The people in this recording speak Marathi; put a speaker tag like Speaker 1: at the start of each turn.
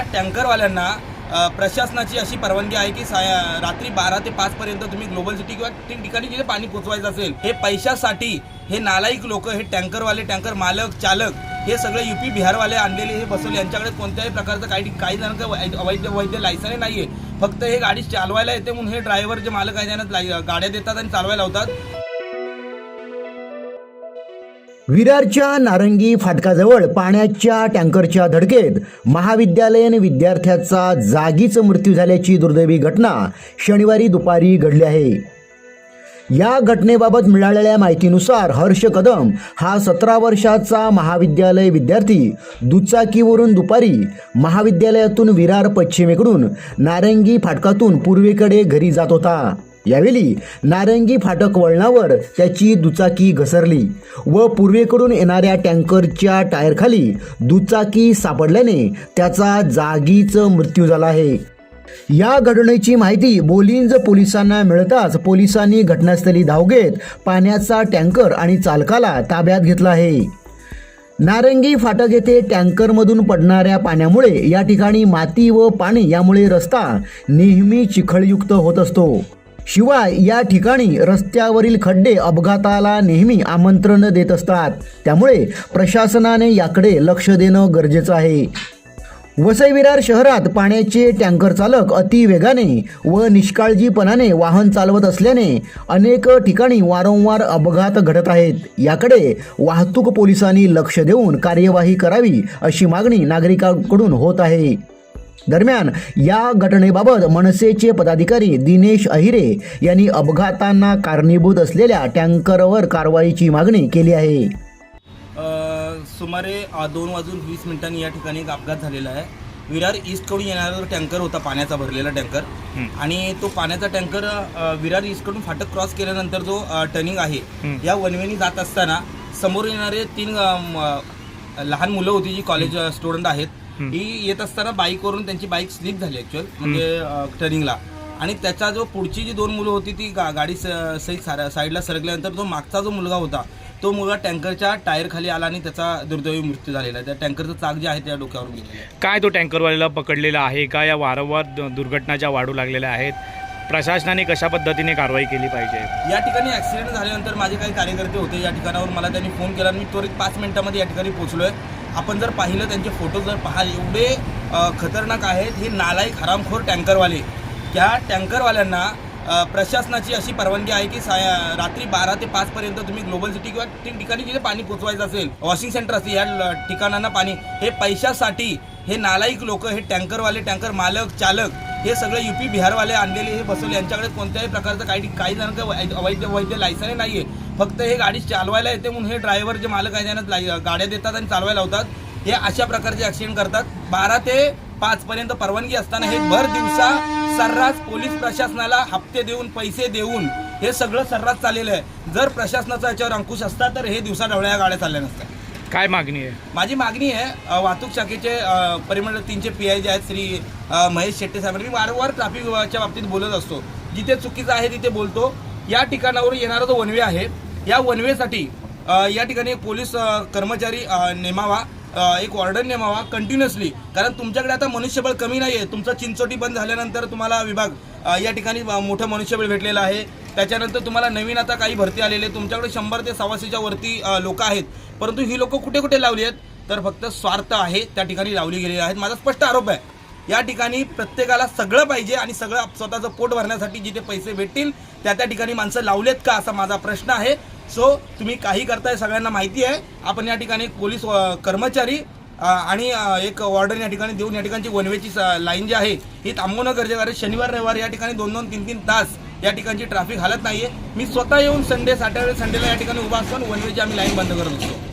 Speaker 1: या टँकरवाल्यांना प्रशासनाची अशी परवानगी आहे की साय रात्री बारा ते पाच पर्यंत तुम्ही ग्लोबल सिटी किंवा तीन ठिकाणी जिथे पाणी पोचवायचं असेल हे पैशासाठी हे नालायक लोक हे टँकरवाले टँकर मालक चालक हे सगळे युपी बिहारवाले आणलेले हे बसवले यांच्याकडे कोणत्याही प्रकारचं काही काही जणांचं अवैध वैध लायसनही नाहीये. फक्त हे गाडी चालवायला येते म्हणून हे ड्रायव्हर जे मालक आहे त्यांना गाड्या देतात आणि चालवायला लावतात.
Speaker 2: विरारच्या नारंगी फाटकाजवळ पाण्याच्या टँकरच्या धडकेत महाविद्यालयीन विद्यार्थ्याचा जागीच मृत्यू झाल्याची दुर्दैवी घटना शनिवारी दुपारी घडली आहे. या घटनेबाबत मिळालेल्या माहितीनुसार हर्ष कदम हा सतरा वर्षाचा महाविद्यालय विद्यार्थी दुचाकीवरून दुपारी महाविद्यालयातून विरार पश्चिमेकडून नारंगी फाटकातून पूर्वेकडे घरी जात होता. यावेळी नारंगी फाटक वळणावर त्याची दुचाकी घसरली व पूर्वेकडून येणाऱ्या टँकरच्या टायरखाली दुचाकी सापडल्याने त्याचा जागीच मृत्यू झाला आहे. या घटनेची माहिती बोलिंज पोलिसांना मिळताच पोलिसांनी घटनास्थळी धाव घेत पाण्याचा टँकर आणि चालकाला ताब्यात घेतला आहे. नारंगी फाटक येथे टँकरमधून पडणाऱ्या पाण्यामुळे या ठिकाणी माती व पाणी यामुळे रस्ता नेहमी चिखळयुक्त होत असतो. शिवाय या ठिकाणी रस्त्यावरील खड्डे अपघाताला नेहमी आमंत्रण देत असतात. त्यामुळे प्रशासनाने याकडे लक्ष देणं गरजेचं आहे. वसई विरार शहरात पाण्याचे टँकर चालक अति वेगाने व निष्काळजीपणाने वाहन चालवत असल्याने अनेक ठिकाणी वारंवार अपघात घडत आहेत. याकडे वाहतूक पोलिसांनी लक्ष देऊन कार्यवाही करावी अशी मागणी नागरिकांकडून होत आहे. दरम्यान या घटनेबाबत मनसेचे पदाधिकारी दिनेश अहिरे यांनी अपघातांना कारणीभूत असलेल्या टँकरवर कारवाईची मागणी केली आहे.
Speaker 1: अ, सुमारे दोन वाजून वीस मिनिटांनी या ठिकाणी एक अपघात झालेला आहे. विरार ईस्टकडून येणारा टँकर होता पाण्याचा भरलेला टँकर. आणि तो पाण्याचा टँकर अ, विरार ईस्टकडून फाटक क्रॉस केल्यानंतर जो अ, टर्निंग आहे या वनवेनी जात असताना समोर येणारे तीन अ, म, लहान मुलं होती जी कॉलेज स्टुडंट आहेत. ही येत असताना बाईकवरून त्यांची बाईक स्लिप झाली ॲक्च्युअल म्हणजे टर्निंगला आणि त्याचा जो पुढची जी दोन मुलं होती ती गा गाडी सहित साईडला सरकल्यानंतर तो मागचा जो मुलगा होता तो मुलगा टँकरच्या टायर खाली आला आणि त्याचा दुर्दैवी मृत्यू झालेला आहे. त्या टँकरचं चाक जे आहे त्या गेलेलं आहे.
Speaker 3: काय तो टँकरवाल्याला पकडलेला आहे? का या वारंवार दुर्घटना ज्या वाढू लागलेल्या आहेत प्रशासनाने कशा पद्धतीने कारवाई केली पाहिजे?
Speaker 1: या ठिकाणी ॲक्सिडेंट झाल्यानंतर माझे काही कार्यकर्ते होते. या ठिकाणावर मला त्यांनी फोन केला आणि मी त्वरित पाच मिनिटामध्ये या ठिकाणी पोहोचलो आहे आपण जर पाहिलं त्यांचे फोटो जर पाहाल एवढे अ, खतरनाक आहेत. हे नालायक हरामखोर टँकरवाले. त्या टँकरवाल्यांना प्रशासनाची अशी परवानगी आहे की साय रात्री बारा ते पाचपर्यंत तुम्ही ग्लोबल सिटी किंवा ठिक ठिकाणी जिथे पाणी पोचवायचं असेल वॉशिंग सेंटर असतील या ल- ठिकाणांना पाणी. हे पैशासाठी हे नालायक लोक हे टँकरवाले टँकर मालक चालक हे सगळे युपी बिहारवाले आणलेले हे बसवले. यांच्याकडे कोणत्याही प्रकारचं काही काही जणांचं वैद्य अवैध वैध लायसनही आहे फक्त हे गाडी चालवायला येते म्हणून हे ड्रायव्हर जे मालक आहे त्यांना गाड्या देतात आणि चालवायला लावतात. हे अशा प्रकारचे ॲक्सिडेंट करतात. बारा ते पाच पर्यंत परवानगी असताना हे भर दिवसा सर्रास पोलीस प्रशासनाला हप्ते देऊन पैसे देऊन हे सगळं सर्रास चाललेलं आहे. जर प्रशासनाचा याच्यावर अंकुश असता तर हे दिवसा ढवळ्या गाड्या चालल्या नसत्या.
Speaker 3: काय मागणी आहे?
Speaker 1: माझी मागणी आहे वाहतूक शाखेचे परिमंडळ तीनचे पी आय जे आहेत श्री महेश शेट्टे साहेब मी वारंवार ट्रॅफिकच्या बाबतीत बोलत असतो. जिथे चुकीचं आहे तिथे बोलतो. या ठिकाणावर येणारा जो वनवे आहे या वनवेसाठी या ठिकाणी पोलीस कर्मचारी नेमावा एक वॉर्डन नेमावा कंटिन्युअसली कारण तुमच्याकडे आता मनुष्यबळ कमी नाही आहे तुमचं चिंचोटी बंद झाल्यानंतर तुम्हाला विभाग या ठिकाणी मोठं मनुष्यबळ भेटलेलं आहे. त्याच्यानंतर तुम्हाला नवीन आता काही भरती आलेले तुमच्याकडे शंभर ते सव्वाशेच्या वरती लोक आहेत. परंतु ही लोक कुठे कुठे लावली आहेत? तर फक्त स्वार्थ आहे त्या ठिकाणी लावली गेलेली आहेत. माझा स्पष्ट आरोप आहे या ठिकाणी प्रत्येकाला सगळं पाहिजे आणि सगळं स्वतःचं पोट भरण्यासाठी जिथे पैसे भेटतील त्या त्या ठिकाणी माणसं लावलेत का असा माझा प्रश्न आहे. सो तुम्ही काही करताय सगळ्यांना माहिती आहे. आपण या ठिकाणी पोलीस कर्मचारी आणि एक वॉर्डर या ठिकाणी देऊन या ठिकाणची वनवेची लाईन जी आहे ही थांबवणं गरजेचं आहे. शनिवार रविवार या ठिकाणी दोन दोन तीन तीन तास या ठिकाणची ट्रॅफिक हालत नाहीये. मी स्वतः येऊन संडे सॅटर्डे संडेला या ठिकाणी उभा असतो आणि वनवेची आम्ही लाईन बंद करत असतो